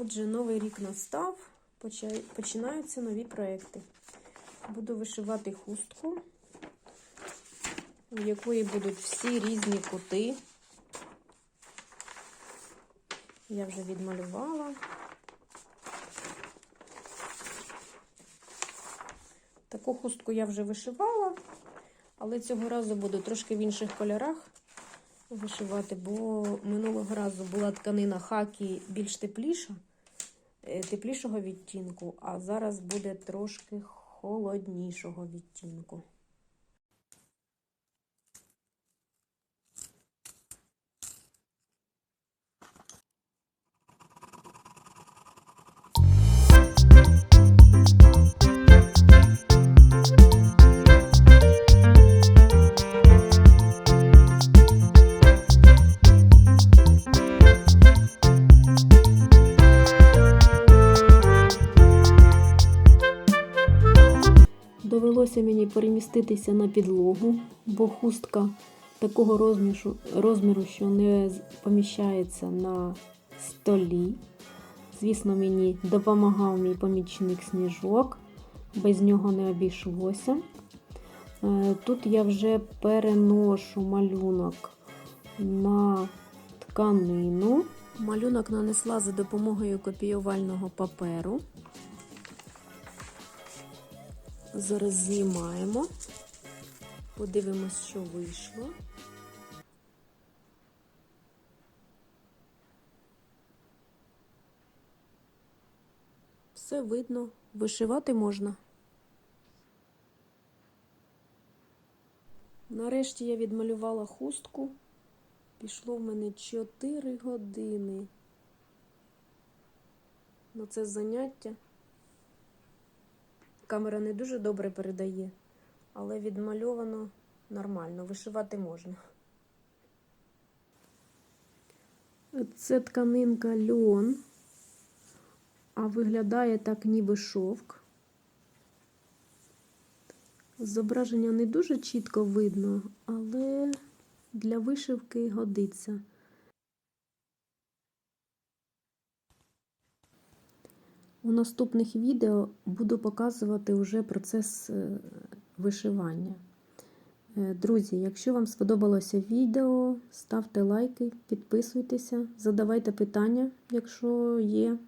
Отже, новий рік настав, починаються нові проекти. Буду вишивати хустку, в якої будуть всі різні кути. Я вже відмалювала. Таку хустку я вже вишивала, але цього разу буду трошки в інших кольорах вишивати, бо минулого разу була тканина хакі більш тепліша, е, теплішого відтінку, а зараз буде трошки холоднішого відтінку. Довелося мені переміститися на підлогу, бо хустка такого розміру, розміру, що не поміщається на столі. Звісно, мені допомагав мій помічник сніжок, без нього не обійшлося. Е, Тут я вже переношу малюнок на тканину. Малюнок нанесла за допомогою копіювального паперу. Зараз знімаємо, подивимось, що вийшло. Все видно, вишивати можна. Нарешті я відмалювала хустку. Пішло в мене 4 години на це заняття. Камера не дуже добре передає, але відмальовано нормально, вишивати можна. Це тканинка льон, а виглядає так, ніби шовк. Зображення не дуже чітко видно, але для вишивки годиться. У наступних відео буду показувати вже процес е, вишивання. Е, Друзі, якщо вам сподобалося відео, ставте лайки, підписуйтеся, задавайте питання, якщо є.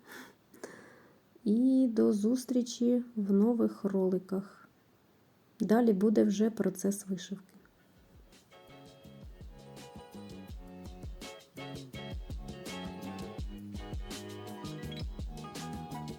І до зустрічі в нових роликах. Далі буде вже процес вишивки.